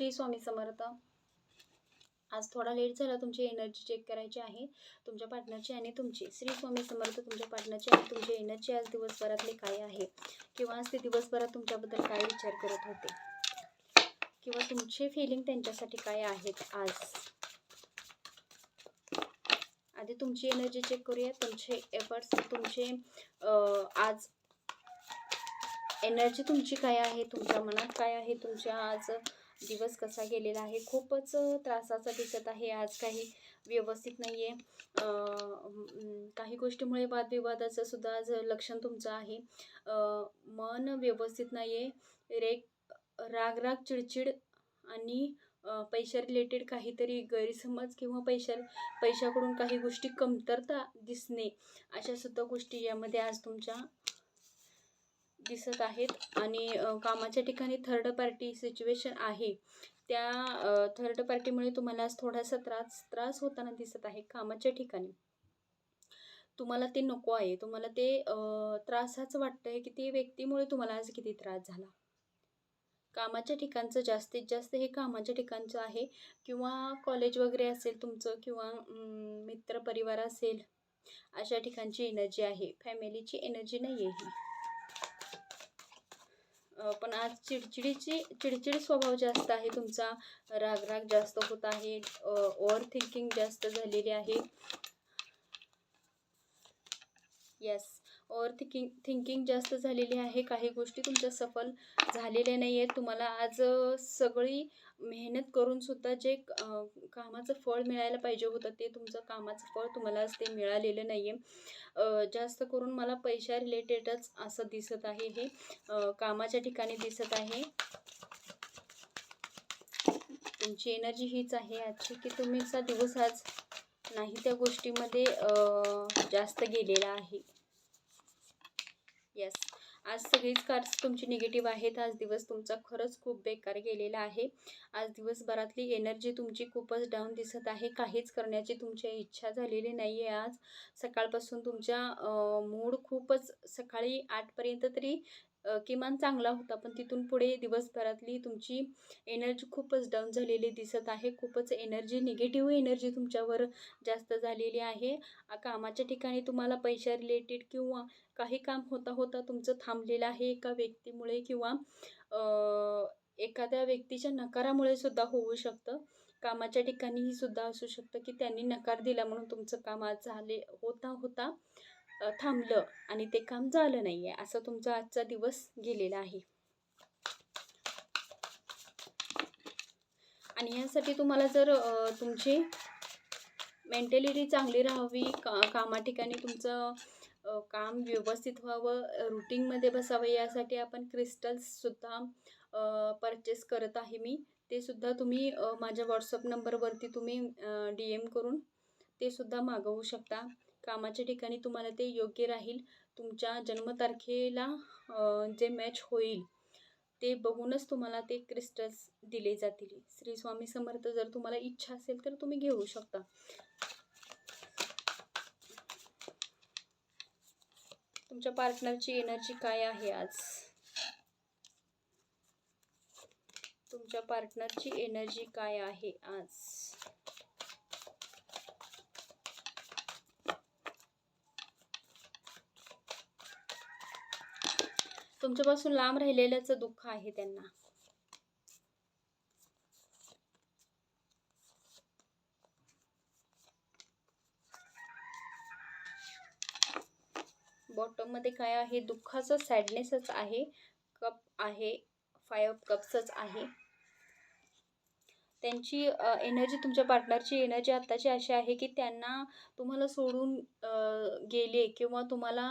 श्री स्वामी समर्थ. आज थोडा लेट झाला तुमची एनर्जी चेक करायची आहे. तुमच्या पार्टनरची आणि तुमची. श्री स्वामी समर्थ तुमच्या पार्टनरची आणि तुमची एनर्जी आज दिवसभरातली काय आहे? किंवा आज ते दिवसभरात तुमच्याबद्दल काय विचार करत होते? किंवा तुमचे फिलिंग त्यांच्यासाठी काय आहेत आज? आधी तुमची एनर्जी चेक करूया. तुमचे एफर्ट्स तुमचे आज एनर्जी तुमची काय आहे? तुमच्या मनात काय आहे? तुमच्या आज दिवस कसा गेलेला आहे खूपच त्रासाचा दिसत आहे. आज काही व्यवस्थित नाही आहे काही गोष्टीमुळे वादविवादाचं सुद्धा आज लक्षण तुमचं आहे. मन व्यवस्थित नाही आहे रेग राग राग चिडचिड आणि पैशा रिलेटेड काहीतरी गैरसमज किंवा पैशा पैशाकडून काही गोष्टी कमतरता दिसणे अशा सुद्धा गोष्टी यामध्ये आज तुमच्या दिसत आहेत आणि कामाच्या ठिकाणी थर्ड पार्टी सिच्युएशन आहे. त्या थर्ड पार्टीमुळे तुम्हाला आज थोडासा त्रास त्रास होताना दिसत आहे कामाच्या ठिकाणी. तुम्हाला ते नको आहे. तुम्हाला ते त्रासाच वाटतं आहे की ते व्यक्तीमुळे तुम्हाला आज किती त्रास झाला. कामाच्या ठिकाणचं जास्तीत जास्त हे कामाच्या ठिकाणचं आहे किंवा कॉलेज वगैरे असेल तुमचं किंवा मित्रपरिवार असेल अशा ठिकाणची एनर्जी आहे. फॅमिलीची एनर्जी नाही आहे ही. पण आज चिडचिडीची चिडचिड स्वभाव जास्त आहे तुमचा. राग राग जास्त होत आहे. ओव्हर थिंकिंग जास्त झालेली आहे. येस ओव्हर थिंकिंग थिंकिंग जास्त झालेली आहे. काही गोष्टी तुमच्या सफल झालेल्या नाही आहेत तुम्हाला आज सगळी मेहनत करून सुद्धा जे कामाचं फळ मिळायला पाहिजे होतं ते तुमचं कामाचं फळ तुम्हाला आज ते मिळालेलं नाही आहे जास्त करून मला पैशा रिलेटेडच असं दिसत आहे हे. कामाच्या ठिकाणी दिसत आहे. तुमची एनर्जी हीच आहे आजची की तुम्हीचा दिवस आज नाही त्या गोष्टीमध्ये जास्त गेलेला आहे. येस आज सगळीच कार्ड्स तुमची निगेटिव्ह आहेत. आज दिवस तुमचा खरंच खूप बेकार गेलेला आहे. आज दिवसभरातली एनर्जी तुमची खूपच डाऊन दिसत आहे. काहीच करण्याची तुमची इच्छा झालेली नाही आहे आज. सकाळपासून तुमच्या मूड खूपच सकाळी आठपर्यंत तरी किमान चांगला होता. पण तिथून पुढे दिवसभरातली तुमची एनर्जी खूपच डाऊन झालेली दिसत आहे. खूपच एनर्जी निगेटिव्ह एनर्जी तुमच्यावर जास्त झालेली आहे. कामाच्या ठिकाणी तुम्हाला पैशा रिलेटेड किंवा काही काम होता होता तुमचं थांबलेलं आहे एका व्यक्तीमुळे किंवा एखाद्या व्यक्तीच्या नकारामुळे सुद्धा होऊ शकतं. कामाच्या ठिकाणीही सुद्धा असू शकतं की त्यांनी नकार दिला म्हणून तुमचं काम आज झाले होता होता. थांबलं आणि ते काम झालं नाही आहे असं तुमचा आजचा दिवस गेलेला आहे. आणि यासाठी तुम्हाला जर तुमची मेंटॅलिटी चांगली राहावी का कामा ठिकाणी तुमचं काम व्यवस्थित व्हावं रुटीनमध्ये बसावं यासाठी आपण क्रिस्टल्ससुद्धा परचेस करत आहे मी. ते सुद्धा तुम्ही माझ्या व्हॉट्सअप नंबरवरती तुम्ही डी एम करून ते सुद्धा मागवू शकता. कामाच्या ठिकाणी तुम्हाला ते योग्य राहील. तुमच्या जन्मतारखेला जे मॅच होईल ते बघूनच तुम्हाला ते क्रिस्टल्स दिले जातील. श्री स्वामी समर्थ जर तुम्हाला इच्छा असेल तर तुम्ही घेऊ शकता. तुमच्या पार्टनरची एनर्जी काय आहे आज? तुमच्या पार्टनरची एनर्जी काय आहे आज? तुमच्यापासून लांब राहिलेल्याचं दुःख आहे त्यांना. बॉटममध्ये काय आहे? दुःखाचं सॅडनेसच आहे. कप आहे. फाय ऑफ कप्सच आहे. त्यांची एनर्जी तुमच्या पार्टनरची एनर्जी आत्ताची अशी आहे की त्यांना तुम्हाला सोडून गेले किंवा तुम्हाला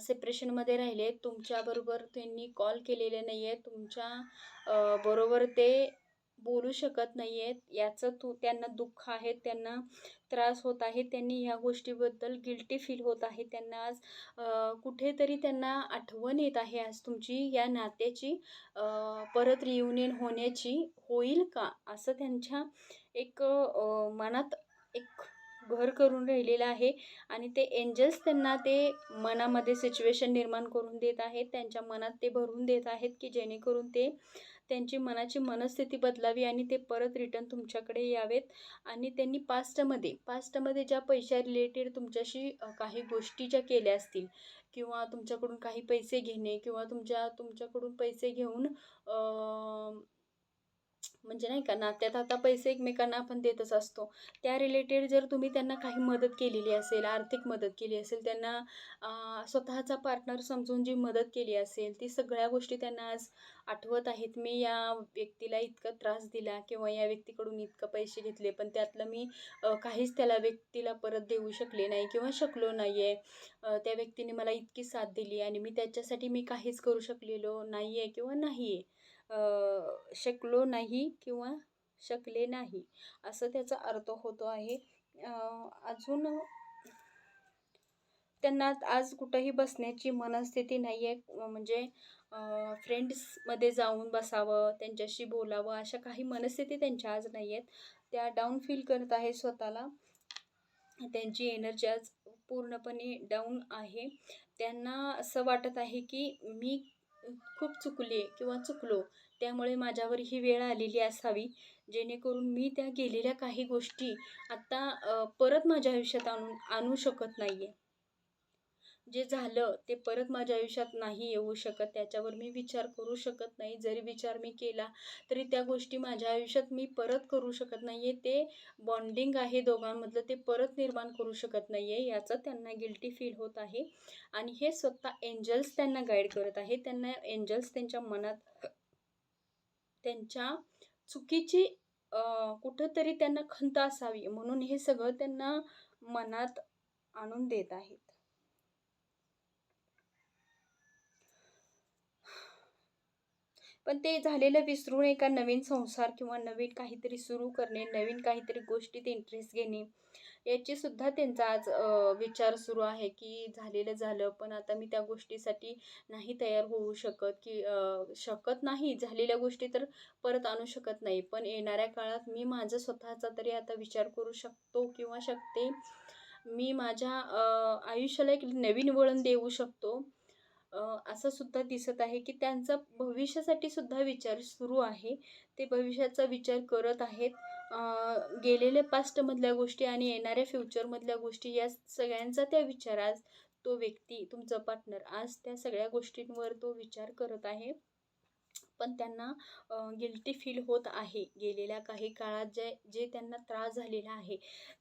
सेपरेशनमध्ये राहिले. तुमच्याबरोबर त्यांनी कॉल केलेले नाही आहे तुमच्या बरोबर ते बोलू शकत नाही आहेत याचं तू त्यांना दुःख आहे त्यांना त्रास होत आहे. त्यांनी ह्या गोष्टीबद्दल गिल्टी फील होत आहे. त्यांना आज कुठेतरी त्यांना आठवण येत आहे. आज तुमची या नात्याची परत रियुनियन होण्याची होईल का? असं त्यांच्या एक मनात एक घर करून राहिलेलं आहे आणि ते एंजल्स त्यांना ते मनामध्ये सिच्युएशन निर्माण करून देत आहेत. त्यांच्या मनात ते भरून देत आहेत की जेणेकरून ते त्यांची मनाची मनस्थिती बदलावी आणि ते परत रिटर्न तुमच्याकडे यावेत. आणि त्यांनी पास्टमध्ये पास्टमध्ये ज्या पैशा रिलेटेड तुमच्याशी काही गोष्टी ज्या केल्या असतील किंवा तुमच्याकडून काही पैसे घेणे किंवा तुमच्या तुमच्याकडून पैसे घेऊन म्हणजे नाही का नात्यात आता पैसे एकमेकांना आपण देतच असतो. त्या रिलेटेड जर तुम्ही त्यांना काही मदत केलेली असेल आर्थिक मदत केली असेल त्यांना स्वतःचा पार्टनर समजून जी मदत केली असेल ती सगळ्या गोष्टी त्यांना आज आठवत आहेत. मी या व्यक्तीला इतका त्रास दिला किंवा या व्यक्तीकडून इतकं पैसे घेतले पण त्यातलं मी काहीच त्याला व्यक्तीला परत देऊ शकले नाही किंवा शकलो नाही आहे त्या व्यक्तीने मला इतकी साथ दिली आणि मी त्याच्यासाठी मी काहीच करू शकलेलो नाही आहे किंवा नाही आहे शकलो नाही किंवा शकले नाही असं त्याचा अर्थ होतो आहे. अजून त्यांना आज कुठंही बसण्याची मनस्थिती नाही आहे. म्हणजे फ्रेंड्समध्ये जाऊन बसावं त्यांच्याशी बोलावं अशा काही मनस्थिती त्यांच्या आज नाही आहेत. त्या डाऊन फील करत आहे स्वतःला. त्यांची एनर्जी आज पूर्णपणे डाऊन आहे. त्यांना असं वाटत आहे की मी खूप चुकले किंवा चुकलो त्यामुळे माझ्यावर ही वेळ आलेली असावी. जेणेकरून मी त्या गेलेल्या काही गोष्टी आत्ता परत माझ्या आयुष्यात आणून आणू शकत नाही आहे जे झालं ते परत माझ्या आयुष्यात नाही येऊ शकत. त्याच्यावर मी विचार करू शकत नाही. जरी विचार मी केला तरी त्या गोष्टी माझ्या आयुष्यात मी परत करू शकत नाही आहे ते बॉन्डिंग आहे दोघांमधलं. ते परत निर्माण करू शकत नाही आहे याचं त्यांना गिल्टी फील होत आहे. आणि हे स्वतः एंजल्स त्यांना गाईड करत आहे. त्यांना एंजल्स त्यांच्या मनात त्यांच्या चुकीची कुठंतरी त्यांना खंत असावी. म्हणून हे सगळं त्यांना मनात आणून देत आहे. पण ते झालेलं विसरून एका नवीन संसार किंवा नवीन काहीतरी सुरू करणे नवीन काहीतरी गोष्टीत इंटरेस्ट घेणे याची सुद्धा त्यांचा आज विचार सुरू आहे की झालेलं झालं पण आता मी त्या गोष्टीसाठी नाही तयार होऊ शकत की शकत नाही झालेल्या गोष्टी तर परत आणू शकत नाही. पण येणाऱ्या काळात मी माझं स्वतःचा तरी आता विचार करू शकतो किंवा शकते. मी माझ्या आयुष्याला एक नवीन वळण देऊ शकतो. असं सुद्धा दिसत आहे की त्यांचा भविष्यासाठी सुद्धा विचार सुरू आहे. ते भविष्याचा विचार करत आहेत. गेलेल्या पास्टमधल्या गोष्टी आणि येणाऱ्या फ्युचरमधल्या गोष्टी या सगळ्यांचा त्या विचार आज तो व्यक्ती तुमचा पार्टनर आज त्या सगळ्या गोष्टींवर तो विचार करत आहे. पण त्यांना गिल्टी फील होत आहे. गेलेल्या काही काळात जे जे त्यांना त्रास झालेला आहे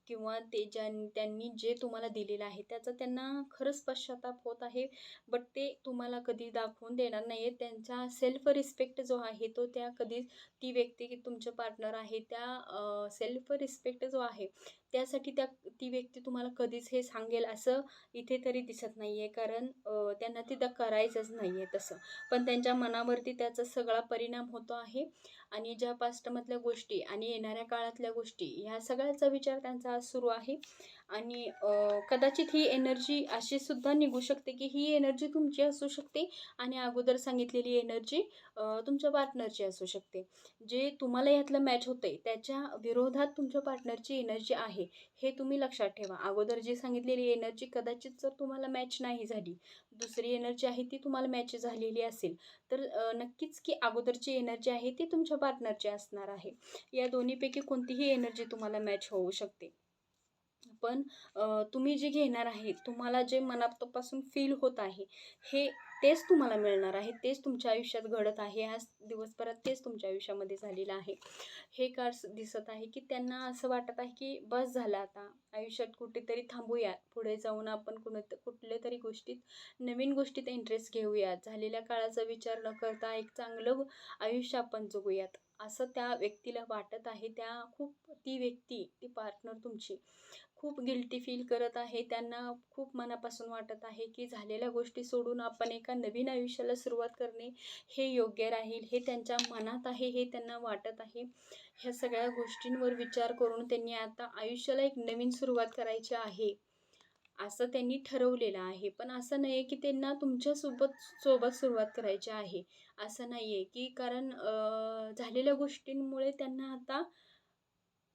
किंवा ते ज्या त्यांनी जे तुम्हाला दिलेलं आहे त्याचा त्यांना खरंच पश्चाताप होत आहे. बट ते तुम्हाला कधी दाखवून देणार नाही आहे त्यांचा सेल्फ रिस्पेक्ट जो आहे तो त्या कधी ती व्यक्ती तुमचं पार्टनर आहे त्या सेल्फ रिस्पेक्ट जो आहे त्यासाठी त्या ती व्यक्ती तुम्हाला कधीच हे सांगेल असं इथे तरी दिसत नाही आहे कारण त्यांना तिथं करायचंच नाही आहे तसं. पण त्यांच्या मनावरती त्याचं सगळं सगळा परिणाम होतो आहे. आणि ज्या पास्टमधल्या गोष्टी आणि येणाऱ्या काळातल्या गोष्टी ह्या सगळ्याचा विचार त्यांचा आज सुरू आहे. आणि कदाचित ही एनर्जी अशी सुद्धा निघू शकते की ही एनर्जी तुमची असू शकते आणि अगोदर सांगितलेली एनर्जी तुमच्या पार्टनरची असू शकते. जे तुम्हाला यातलं मॅच होतं आहे त्याच्या विरोधात तुमच्या पार्टनरची एनर्जी आहे हे तुम्ही लक्षात ठेवा. अगोदर जी सांगितलेली एनर्जी कदाचित जर तुम्हाला मॅच नाही झाली दुसरी एनर्जी आहे ती तुम्हाला मॅच झालेली असेल तर नक्कीच की अगोदरची एनर्जी आहे ती तुमच्या पार्टनरची असणार आहे या दोन्हीपैकी कोणतीही एनर्जी तुम्हाला मॅच होऊ शकते. पण तुम्ही जे घेणार आहे तुम्हाला जे मनापासून फील होत आहे हे तेच तुम्हाला मिळणार आहे तेच तुमच्या आयुष्यात घडत आहे आज दिवसभरात तेच तुमच्या आयुष्यामध्ये झालेलं आहे. हे कार्स दिसत आहे की त्यांना असं वाटत आहे की बस झालं आता आयुष्यात कुठेतरी थांबूया पुढे जाऊन आपण कुण कुठल्या तरी गोष्टीत नवीन गोष्टीत इंटरेस्ट घेऊयात. झालेल्या काळाचा विचार न करता एक चांगलं आयुष्य आपण जगूयात असं त्या व्यक्तीला वाटत आहे त्या खूप ती व्यक्ती ती पार्टनर तुमची. खूप गिल्टी फील करत आहे. त्यांना खूप मनापासून वाटत आहे की झालेल्या गोष्टी सोडून आपण एका नवीन आयुष्याला सुरुवात करणे हे योग्य राहील हे त्यांच्या मनात आहे हे त्यांना वाटत आहे. ह्या सगळ्या गोष्टींवर विचार करून त्यांनी आता आयुष्याला एक नवीन सुरुवात करायची आहे असं त्यांनी ठरवलेलं आहे. पण असं नाही आहे की त्यांना तुमच्यासोबत सोबत सुरुवात करायची आहे. असं नाही आहे की कारण झालेल्या गोष्टींमुळे त्यांना आता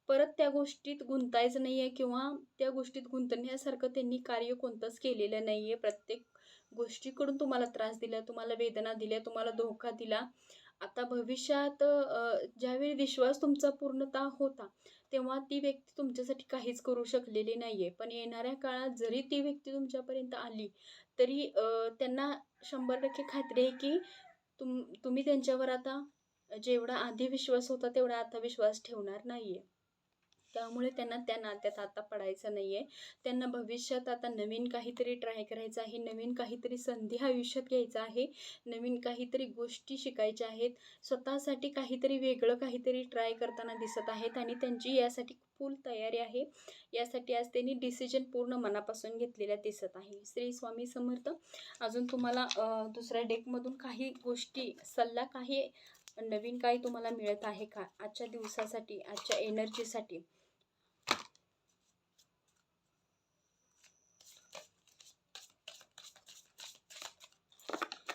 परत त्या गोष्टीत गुंतायचं नाही आहे किंवा त्या गोष्टीत गुंतण्यासारखं त्यांनी कार्य कोणतंच केलेलं नाही आहे प्रत्येक गोष्टीकडून तुम्हाला त्रास दिला तुम्हाला वेदना दिल्या तुम्हाला धोका दिला. आता भविष्यात ज्यावेळी विश्वास तुमचा पूर्णता होता तेव्हा ती व्यक्ती तुमच्यासाठी काहीच करू शकलेली नाही आहे पण येणाऱ्या काळात जरी ती व्यक्ती तुमच्यापर्यंत आली तरी त्यांना शंभर टक्के खात्री आहे की तुम तुम्ही त्यांच्यावर आता जेवढा आधी विश्वास होता तेवढा आता विश्वास ठेवणार नाही आहे त्यामुळे त्यांना त्या नात्यात आता पडायचं नाही आहे त्यांना भविष्यात आता नवीन काहीतरी ट्राय करायचं आहे नवीन काहीतरी संधी आयुष्यात घ्यायचं आहे नवीन काहीतरी गोष्टी शिकायच्या आहेत स्वतःसाठी काहीतरी वेगळं काहीतरी ट्राय करताना दिसत आहेत आणि त्यांची यासाठी फुल तयारी आहे. यासाठी आज त्यांनी डिसिजन पूर्ण मनापासून घेतलेल्या दिसत आहे. श्री स्वामी समर्थ अजून तुम्हाला दुसऱ्या डेकमधून काही गोष्टी सल्ला काही नवीन काही तुम्हाला मिळत आहे का? आजच्या दिवसासाठी आजच्या एनर्जीसाठी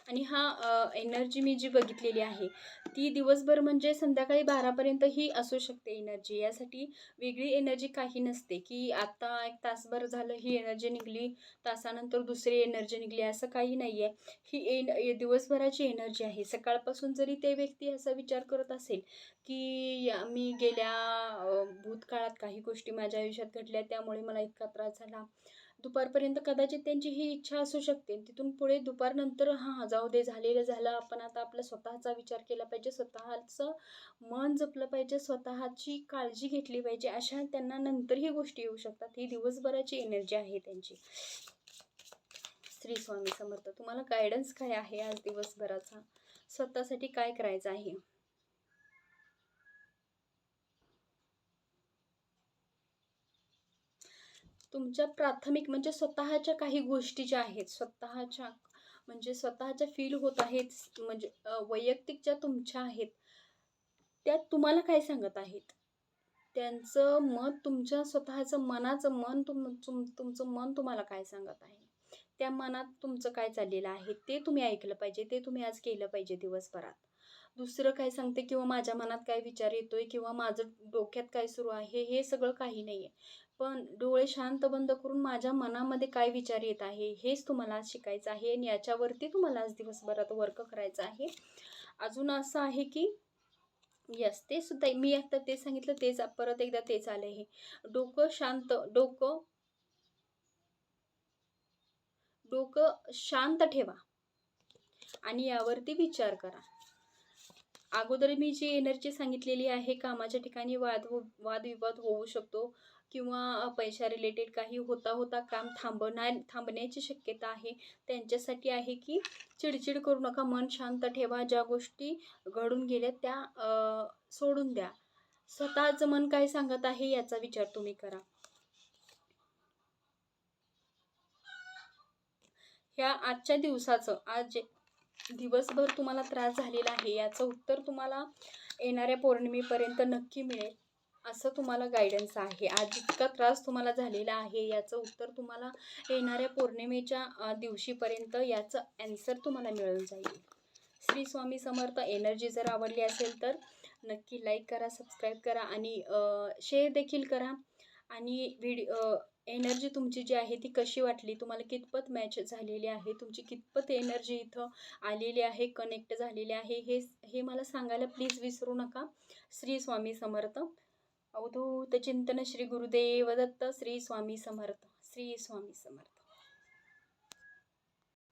आणि हा एनर्जी मी जी बघितलेली आहे ती दिवसभर म्हणजे संध्याकाळी बारापर्यंत ही असू शकते एनर्जी यासाठी वेगळी एनर्जी काही नसते की आत्ता एक तासभर झालं ही एनर्जी निघली तासानंतर दुसरी एनर्जी निघली असं काही नाही आहे ही एन ए- दिवसभराची एनर्जी आहे. सकाळपासून जरी ते व्यक्ती असा विचार करत असेल की या- मी गेल्या भूतकाळात काही गोष्टी माझ्या आयुष्यात घडल्या त्यामुळे मला इतका त्रास झाला दुपारपर्यंत कदाचित त्यांची ही इच्छा असू शकते. तिथून पुढे दुपारनंतर हां जाऊ दे झालेलं झालं. आपण आता आपला स्वतःचा विचार केला पाहिजे. स्वतःचं मन जपलं पाहिजे. स्वतःची काळजी घेतली पाहिजे. अशा त्यांना नंतर ही गोष्टी येऊ शकतात. ही दिवसभराची एनर्जी आहे त्यांची. श्री स्वामी समर्थ तुम्हाला गायडन्स काय आहे आज दिवसभराचा? स्वतःसाठी काय करायचं आहे? तुमच्या प्राथमिक म्हणजे स्वतःच्या काही गोष्टी ज्या आहेत स्वतःच्या म्हणजे स्वतःच्या फील होत आहेत म्हणजे वैयक्तिक ज्या तुमच्या आहेत त्या तुम्हाला काय सांगत आहेत? त्यांचं मत तुमच्या स्वतःचं मनाचं मन तुम तुम तुमचं मन तुम्हाला काय सांगत आहे? त्या मनात तुमचं काय चाललेलं आहे? ते तुम्ही ऐकलं पाहिजे ते तुम्ही आज केलं पाहिजे दिवसभरात. दुसरं काय सांगते? किंवा माझ्या मनात काय विचार येतोय? किंवा माझं डोक्यात काय सुरू आहे? हे सगळं काही नाही आहे पण डोळे शांत बंद करून माझ्या मनामध्ये काय विचार येत आहे हेच तुम्हाला शिकायचं आहे आणि याच्यावरती तुम्हाला आज दिवसभरात वर्क करायचं आहे. अजून असं आहे की यस ते सुद्धा मी आता ते सांगितलं तेच परत एकदा तेच आलं आहे डोकं शांत डोकं डोकं शांत ठेवा आणि यावरती विचार करा. अगोदर मी जी एनर्जी सांगितलेली आहे कामाच्या ठिकाणी वाद हो वादविवाद होऊ शकतो किंवा पैशा रिलेटेड काही होता होता काम थांबणार थांबण्याची शक्यता आहे. त्यांच्यासाठी आहे की चिडचिड करू नका मन शांत ठेवा ज्या गोष्टी घडून गेल्या त्या सोडून द्या. स्वतःचं मन काय सांगत आहे याचा विचार तुम्ही करा. ह्या आजच्या दिवसाचं आज जे दिवसभर तुम्हाला त्रास झालेला आहे याचं उत्तर तुम्हाला येणाऱ्या पौर्णिमेपर्यंत नक्की मिळेल असं तुम्हाला गायडन्स आहे. आज इतका त्रास तुम्हाला झालेला आहे याचं उत्तर तुम्हाला येणाऱ्या पौर्णिमेच्या दिवशीपर्यंत याचं ॲन्सर तुम्हाला मिळून जाईल. श्री स्वामी समर्थ एनर्जी जर आवडली असेल तर नक्की लाईक करा सबस्क्राईब करा आणि शेअर देखील करा आणि व्हिडिओ एनर्जी तुमची जी आहे ती कशी वाटली? तुम्हाला कितपत मॅच झालेली आहे? तुमची कितपत एनर्जी इथं आलेली आहे कनेक्ट झालेली आहे? हे हे मला सांगायला प्लीज विसरू नका. श्री स्वामी समर्थ. अवधूत चिंतन श्री गुरुदेव दत्त. श्री स्वामी समर्थ. श्री स्वामी समर्थ.